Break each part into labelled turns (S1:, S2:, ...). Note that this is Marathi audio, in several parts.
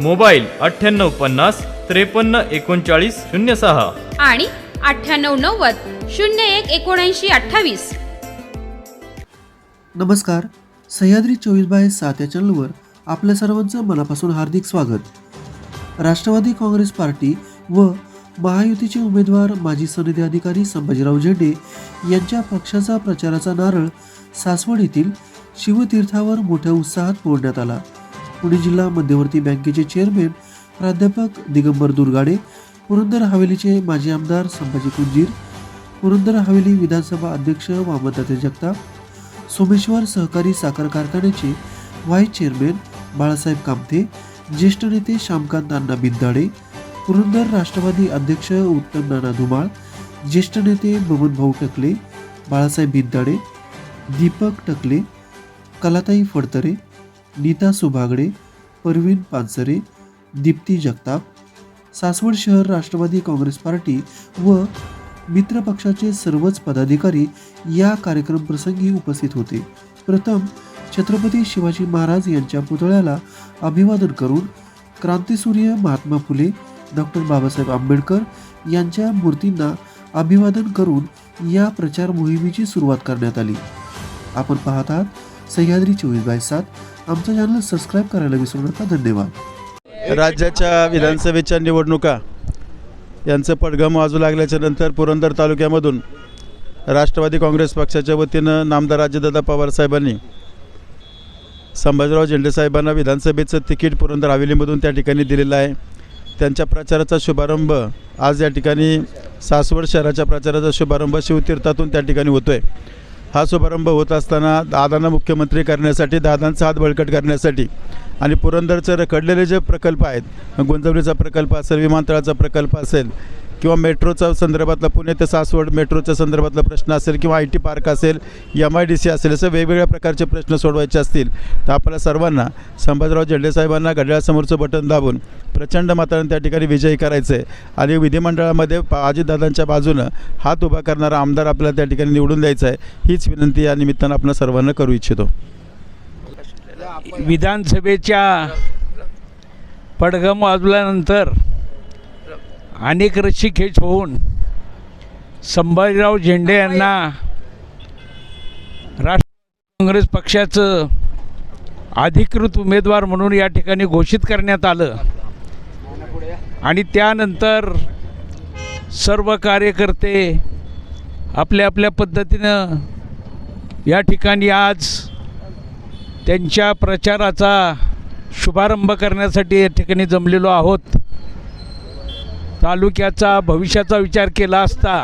S1: मोबाईल अठ्ठ्याण्णव पन्नास त्रेपन्न एकोणचाळीस शून्य सहा.
S2: आणि अठ्ठ्याण्णव नव्वद शून्य एक एकोणऐंशी अठ्ठावीस.
S3: नमस्कार. सह्याद्री चोवीस बाय सात या चॅनलवर आपल्या सर्वांचं मनापासून हार्दिक स्वागत. राष्ट्रवादी काँग्रेस पार्टी व महायुतीचे उमेदवार माजी सनदी अधिकारी संभाजीराव झेंडे यांच्या पक्षाचा प्रचाराचा नारळ सासवड येथील शिवतीर्थावर मोठ्या उत्साहात फोडण्यात आला. पुणे जिल्हा मध्यवर्ती बँकेचे चेअरमॅन प्राध्यापक दिगंबर दुर्गाडे पुरंदर हवेलीचे माजी आमदार संभाजी कुंजीर पुरंदर हवेली विधानसभा अध्यक्ष वामनताते जगताप सोमेश्वर सहकारी साखर कारखान्याचे व्हाईस चेअरमॅन बाळासाहेब कामते ज्येष्ठ नेते श्यामकांत अण्णा बिंदाडे पुरंदर राष्ट्रवादी अध्यक्ष उत्तम नाना धुमाळ ज्येष्ठ नेते बबन भाऊ टकले बाळासाहेब बिंदाडे दीपक टकले कलाताई फडतरे नीता सुभागडे परवीन पानसरे दीप्ती जगताप सासवड शहर राष्ट्रवादी काँग्रेस पार्टी व मित्र पक्षाचे सर्वच पदाधिकारी या कार्यक्रम प्रसंगी उपस्थित होते. प्रथम छत्रपती शिवाजी महाराज यांच्या पुतळ्याला अभिवादन करून क्रांतिसूर्य महात्मा फुले डॉक्टर बाबासाहेब आंबेडकर यांच्या मूर्तींना अभिवादन करून या प्रचार मोहिमेची सुरुवात करण्यात आली. आपण पाहत सह्याद्री चोवीस बाय सात आमचं चॅनल सबस्क्राईब करायला विसरू नका. धन्यवाद.
S4: राज्याच्या विधानसभेच्या निवडणुका. यांचं पडघम वाजू लागल्याच्या नंतर पुरंदर तालुक्यामधून राष्ट्रवादी काँग्रेस पक्षाच्या वतीनं नामदार अजितदादा पवारसाहेबांनी संभाजीराव झेंडेसाहेबांना विधानसभेचं तिकीट पुरंदर हवेलीमधून त्या ठिकाणी दिलेलं आहे. त्यांच्या प्रचाराचा शुभारंभ आज या ठिकाणी सासवड शहराच्या प्रचाराचा शुभारंभ शिवतीर्थातून त्या ठिकाणी होतो आहे हा शुभारंभ होत असताना दादांना मुख्यमंत्री करण्यासाठी दादांचा हात बळकट करण्यासाठी आणि पुरंदरचे रखडलेले जे प्रकल्प आहेत गुंजवणीचा प्रकल्प असेल विमानतळाचा प्रकल्प असेल किंवा मेट्रोचा संदर्भातला पुणे ते सासवड मेट्रोच्या संदर्भातला प्रश्न असेल किंवा आय टी पार्क असेल एम आय डी सी असेल असं वेगवेगळ्या प्रकारचे प्रश्न सोडवायचे असतील तर आपल्या सर्वांना संभाजीराव झेंडेसाहेबांना घड्याळासमोरचं बटन दाबून प्रचंड मताने त्या ठिकाणी विजयी करायचं आहे आणि विधिमंडळामध्ये अजितदादांच्या बाजूनं हात उभा करणारा आमदार आपल्याला त्या ठिकाणी निवडून द्यायचा आहे हीच विनंती या निमित्तानं आपण सर्वांना करू इच्छितो.
S5: विधानसभेच्या पडघम वाजल्यानंतर अनेक रस्सीखेच होऊन संभाजीराव झेंडे यांना राष्ट्र काँग्रेस पक्षाचं अधिकृत उमेदवार म्हणून या ठिकाणी घोषित करण्यात आलं. आणि त्यानंतर सर्व कार्यकर्ते आपल्या आपल्या पद्धतीनं या ठिकाणी आज त्यांच्या प्रचाराचा शुभारंभ करण्यासाठी या ठिकाणी जमलेलो आहोत. तालुक्याचा भविष्याचा विचार केला असता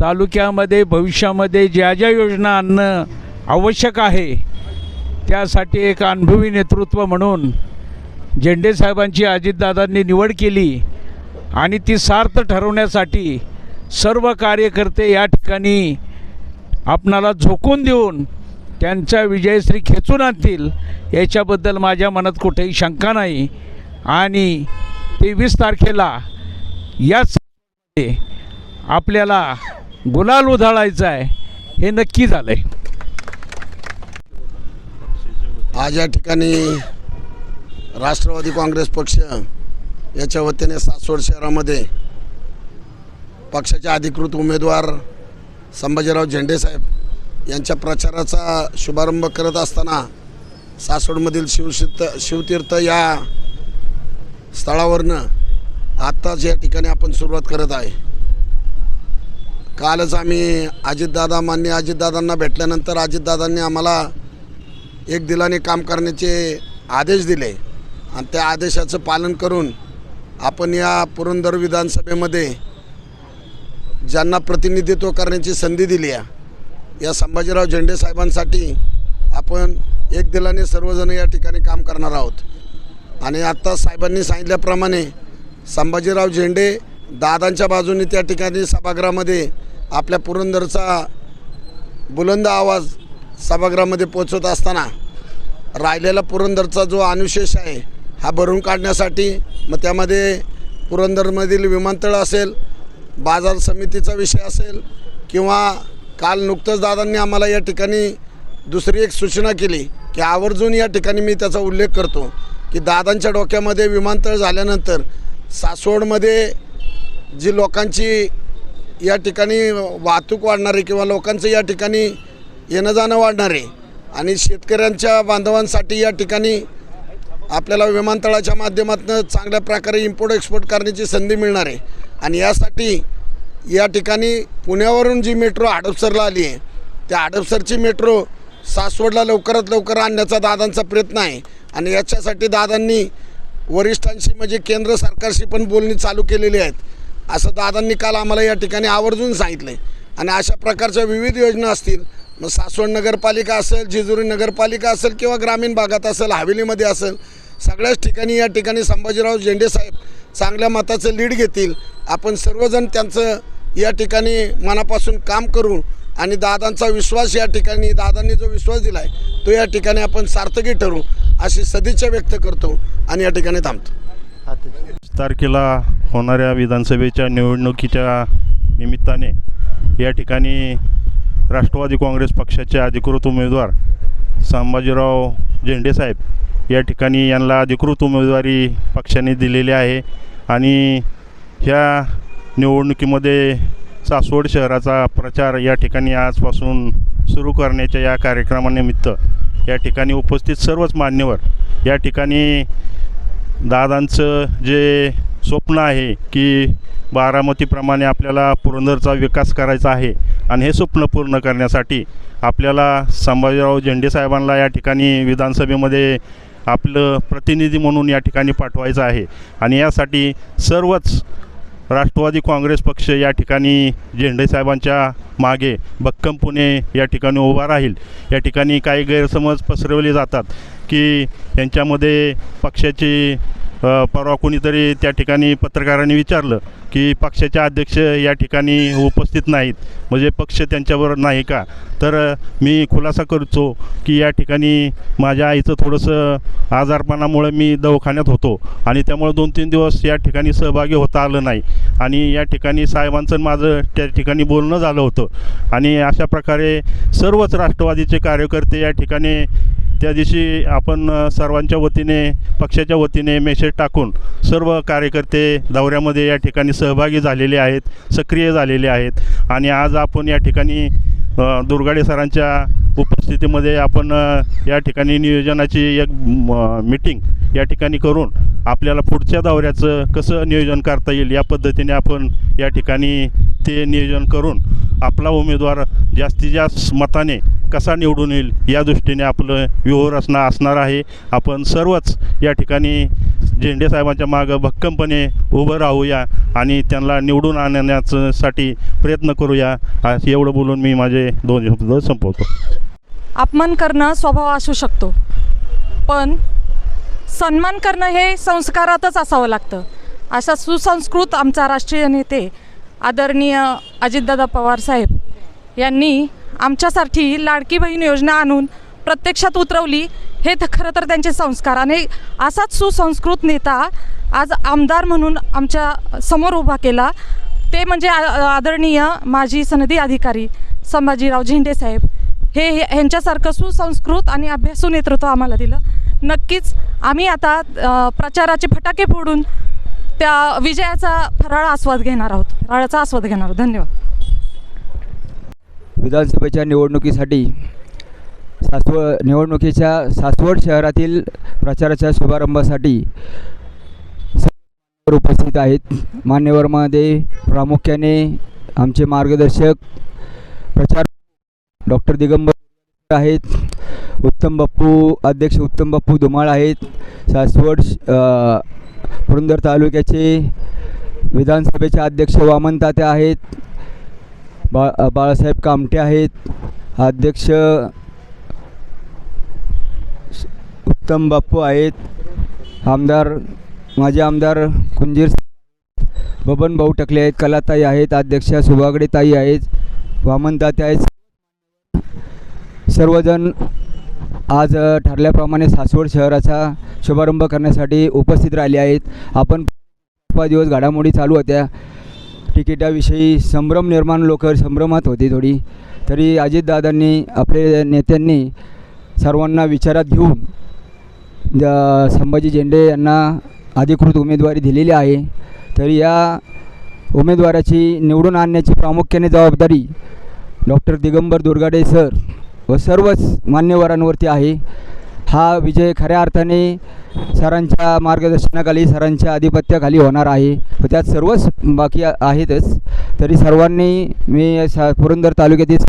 S5: तालुक्यामध्ये भविष्यामध्ये ज्या ज्या योजना आणणं आवश्यक आहे त्यासाठी एक अनुभवी नेतृत्व म्हणून झेंडेसाहेबांची अजितदादांनी निवड केली आणि ती सार्थ ठरवण्यासाठी सर्व कार्यकर्ते या ठिकाणी आपणाला झोकून देऊन त्यांचा विजयश्री खेचून आणतील याच्याबद्दल माझ्या मनात कुठेही शंका नाही. आणि तेवीस तारखेला याच आपल्याला गुलाल उधळायचा आहे हे नक्की झालं आहे
S6: आज या ठिकाणी राष्ट्रवादी काँग्रेस पक्ष याच्या वतीने सासवड शहरामध्ये पक्षाचे अधिकृत उमेदवार संभाजीराव झेंडेसाहेब यांच्या प्रचाराचा शुभारंभ करत असताना सासवडमधील शिवतीर्थ शिवतीर्थ या स्थळावरनं आत्ताच या ठिकाणी आपण सुरुवात करत आहे. कालच आम्ही अजितदादा मान्य अजितदादांना भेटल्यानंतर अजितदादांनी आम्हाला एक दिलाने काम करण्याचे आदेश दिले. आणि त्या आदेशाचं पालन करून आपण या पुरंदर विधानसभेमध्ये ज्यांना प्रतिनिधित्व करण्याची संधी दिली आहे या संभाजीराव झेंडे साहेबांसाठी आपण एक दिलाने सर्वजण या ठिकाणी काम करणार आहोत. आणि आत्ता साहेबांनी सांगितल्याप्रमाणे संभाजीराव झेंडे दादांच्या बाजूने त्या ठिकाणी सभागृहामध्ये आपल्या पुरंदरचा बुलंद आवाज सभागृहामध्ये पोचवत असताना राहिलेला पुरंदरचा जो अनुशेष आहे हा भरून काढण्यासाठी मग त्यामध्ये पुरंदरमधील विमानतळ असेल बाजार समितीचा विषय असेल किंवा काल नुकतंच दादांनी आम्हाला या ठिकाणी दुसरी एक सूचना केली की आवर्जून या ठिकाणी मी त्याचा उल्लेख करतो की दादांच्या डोक्यामध्ये विमानतळ झाल्यानंतर सासवडमध्ये जी लोकांची या ठिकाणी वाहतूक वाढणार आहे किंवा लोकांचं या ठिकाणी येणं जाणं वाढणार आहे आणि शेतकऱ्यांच्या बांधवांसाठी या ठिकाणी आपल्याला विमानतळाच्या माध्यमातून चांगल्या प्रकारे इम्पोर्ट एक्सपोर्ट करण्याची संधी मिळणार आहे. आणि यासाठी या ठिकाणी पुण्यावरून जी मेट्रो हडपसरला आली आहे त्या हडपसरची मेट्रो सासवडला लवकरात लवकर आणण्याचा दादांचा प्रयत्न आहे. आणि याच्यासाठी दादांनी वरिष्ठांशी म्हणजे केंद्र सरकारशी पण बोलणी चालू केलेली आहेत. असं दादांनी काल आम्हाला या ठिकाणी आवर्जून सांगितलं आहे आणि अशा प्रकारच्या विविध योजना असतील मग सासवड नगरपालिका असेल जेजुरी नगरपालिका असेल किंवा ग्रामीण भागात असेल हवेलीमध्ये असेल सगळ्याच ठिकाणी या ठिकाणी संभाजीराव झेंडे साहेब चांगल्या मताचं लीड घेतील. आपण सर्वजण त्यांचं या ठिकाणी मनापासून काम करू आणि दादांचा विश्वास या ठिकाणी दादांनी जो विश्वास दिला आहे तो या ठिकाणी आपण सार्थकी ठरू. अशी सदिच्छा व्यक्त करतो आणि या ठिकाणी थांबतो.
S7: तारखेला होणाऱ्या विधानसभेच्या निवडणुकीच्या निमित्ताने या ठिकाणी राष्ट्रवादी काँग्रेस पक्षाचे अधिकृत उमेदवार संभाजीराव झेंडेसाहेब या ठिकाणी यांना अधिकृत उमेदवारी पक्षाने दिलेली आहे आणि ह्या निवडणुकीमध्ये सासवड शहराचा प्रचार या ठिकाणी आजपासून सुरू करण्याच्या या कार्यक्रमानिमित्त या ठिकाणी उपस्थित सर्वच मान्यवर. या ठिकाणी दादांचं जे स्वप्न आहे की बारामतीप्रमाणे आपल्याला पुरंदरचा विकास करायचा आहे आणि हे स्वप्न पूर्ण करण्यासाठी आपल्याला संभाजीराव झेंडे साहेबांना या ठिकाणी विधानसभेमध्ये आपलं प्रतिनिधी म्हणून या ठिकाणी पाठवायचं आहे. आणि यासाठी सर्वच राष्ट्रवादी काँग्रेस पक्ष या ठिकाणी झेंडेसाहेबांच्या मागे भक्कम पुणे या ठिकाणी उभा राहील. या ठिकाणी काही गैरसमज पसरवले जातात की यांच्यामध्ये पक्षाची परवा कोणीतरी त्या ठिकाणी पत्रकारांनी विचारलं की पक्षाचे अध्यक्ष या ठिकाणी उपस्थित नाहीत. म्हणजे पक्ष त्यांच्यावर नाही का? तर मी खुलासा करतो की या ठिकाणी माझ्या आईचं थोडंसं आजारपणामुळे मी दवाखान्यात होतो आणि त्यामुळे दोन तीन दिवस या ठिकाणी सहभागी होता आलं नाही. आणि या ठिकाणी साहेबांचं माझं त्या ठिकाणी बोलणं झालं होतं. आणि अशा प्रकारे सर्वच राष्ट्रवादीचे कार्यकर्ते या ठिकाणी त्या दिवशी आपण सर्वांच्या वतीने पक्षाच्या वतीने मेसेज टाकून सर्व कार्यकर्ते दौऱ्यामध्ये या ठिकाणी सहभागी झालेले आहेत सक्रिय झालेले आहेत. आणि आज आपण या ठिकाणी दुर्गाडे सरांच्या उपस्थितीमध्ये आपण या ठिकाणी नियोजनाची एक मीटिंग या ठिकाणी करून आपल्याला पुढच्या दौऱ्याचं कसं नियोजन करता येईल या पद्धतीने आपण या ठिकाणी ते नियोजन करून आपला उमेदवार जास्तीत जास्त मताने कसा निवडून येईल या दृष्टीने आपलं व्यूहरचना असणार आहे. आपण सर्वच या ठिकाणी झेंडे साहेबांच्या मागं भक्कमपणे उभं राहूया आणि त्यांना निवडून आणण्यासाठी प्रयत्न करूया असं एवढं बोलून मी माझे दोन शब्द संपवतो.
S8: अपमान करणं स्वभाव असू शकतो पण सन्मान करणं हे संस्कारातच असावं लागतं. अशा सुसंस्कृत आमचा राष्ट्रीय नेते आदरणीय अजितदादा पवार साहेब यांनी आमच्यासाठी लाडकी बहीण योजना आणून प्रत्यक्षात उतरवली. हे तर खरं तर त्यांचे संस्कार. आणि असाच सुसंस्कृत नेता आज आमदार म्हणून आमच्यासमोर उभा केला. ते म्हणजे आ- आदरणीय माजी सनदी अधिकारी संभाजीराव झेंडे साहेब. हे हे- ह्यांच्यासारखं सुसंस्कृत आणि अभ्यासू नेतृत्व आम्हाला दिलं. नक्कीच आम्ही आता प्रचाराचे फटाके फोडून त्या विजयाचा फराळ आस्वाद घेणार आहोत. फराळाचा आस्वाद घेणार आहोत. धन्यवाद.
S9: विधानसभेच्या निवडणुकीसाठी सासवड निवडणुकीच्या सासवड शहरातील प्रचाराच्या शुभारंभासाठी उपस्थित आहेत. मान्यवरमध्ये प्रामुख्याने आमचे मार्गदर्शक प्रचार डॉक्टर दिगंबर आहेत. उत्तम बाप्पू अध्यक्ष उत्तम बाप्पू धुमाळ आहेत. सासवड पुरंदर तालुक्याचे विधानसभेचे अध्यक्ष वामन तात्या आहेत. बा बाळासाहेब कामटे आहेत. अध्यक्ष उत्तम बाप्पू आहेत. आमदार माझे आमदार कुंजीर बबन भाऊ टकले आहेत कलाताई आहेत अध्यक्ष सुभागडे ताई आहेत वामनताते आहेत. सर्वजण आज ठरल्याप्रमाणे सासवड शहराचा शुभारंभ करण्यासाठी उपस्थित राहिले आहेत. आपण पाच दिवस घडामोडी चालू होत्या. तिकिटाविषयी संभ्रम निर्माण लोक संभ्रमात होती थोडी. तरी अजितदादांनी आपले नेत्यांनी सर्वांना विचारात घेऊन संभाजी झेंडे यांना अधिकृत उमेदवारी दिलेली आहे. तर या उमेदवाराची निवडून आणण्याची प्रामुख्याने जबाबदारी डॉक्टर दिगंबर दुर्गाडे सर व सर्वच मान्यवरांवरती आहे. हा विजय खऱ्या अर्थाने सरांच्या मार्गदर्शनाखाली सरांच्या आधिपत्याखाली होणार आहे व त्यात सर्वच बाकी आहेतच. तरी सर्वांनी मी सा पुरंदर तालुक्यातील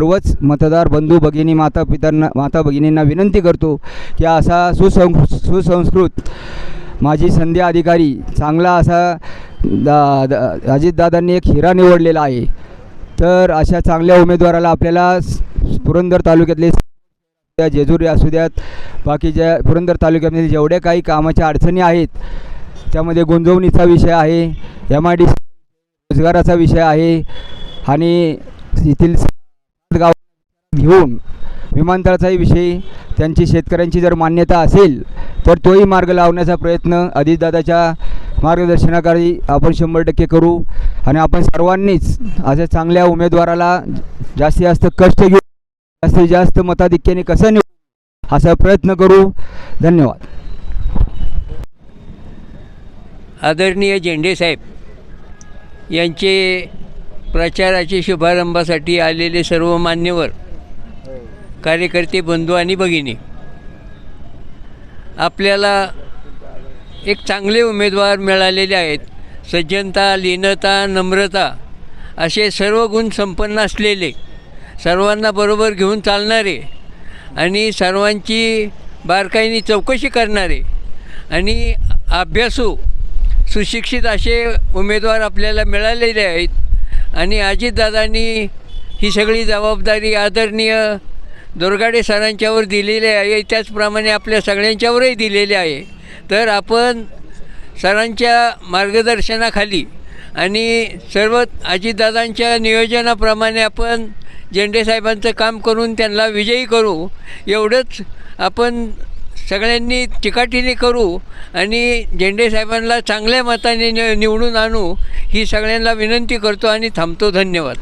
S9: सर्वच मतदार बंधू भगिनी माता पितांना माता भगिनींना विनंती करतो की असा सुसं सुसंस्कृत माझी संध्या अधिकारी चांगला असा दा दा अजितदादांनी एक हिरा निवडलेला आहे. तर अशा चांगल्या उमेदवाराला आपल्याला पुरंदर तालुक्यातले त्या जेजुरी असू द्यात बाकीच्या पुरंदर तालुक्यामध्ये जेवढ्या काही कामाच्या अडचणी आहेत त्यामध्ये गुंजवणीचा विषय आहे एम आय डी रोजगाराचा विषय आहे आणि येथील गाव घेऊन विमानतळाचाही विषय त्यांची शेतकऱ्यांची जर मान्यता असेल तर तोही मार्ग लावण्याचा प्रयत्न अजितदादाच्या मार्गदर्शनाखाली आपण शंभर टक्के करू. आणि आपण सर्वांनीच अशा चांगल्या उमेदवाराला जास्तीत जास्त कष्ट घेऊ जास्तीत जास्त मताधिक्याने कसं निवडू असा प्रयत्न करू. धन्यवाद.
S10: आदरणीय झेंडे साहेब यांचे प्रचाराचे शुभारंभासाठी आलेले सर्व मान्यवर कार्यकर्ते बंधू आणि भगिनी आपल्याला एक चांगले उमेदवार मिळालेले आहेत. सज्जनता लीनता नम्रता असे सर्व गुण संपन्न असलेले सर्वांना बरोबर घेऊन चालणारे आणि सर्वांची बारकाईने चौकशी करणारे आणि अभ्यासू सुशिक्षित असे उमेदवार आपल्याला मिळालेले आहेत. आणि अजितदादांनी ही सगळी जबाबदारी आदरणीय दुर्गाडे सरांच्यावर दिलेली आहे. त्याचप्रमाणे आपल्या सगळ्यांच्यावरही दिलेली आहे. तर आपण सरांच्या मार्गदर्शनाखाली आणि सर्व अजितदादांच्या नियोजनाप्रमाणे आपण झेंडेसाहेबांचं काम करून त्यांना विजयी करू. एवढंच आपण सगळ्यांनी चिकाटीने करू आणि झेंडे साहेबांना चांगल्या मताने नि निवडून आणू ही सगळ्यांना विनंती करतो आणि थांबतो. धन्यवाद.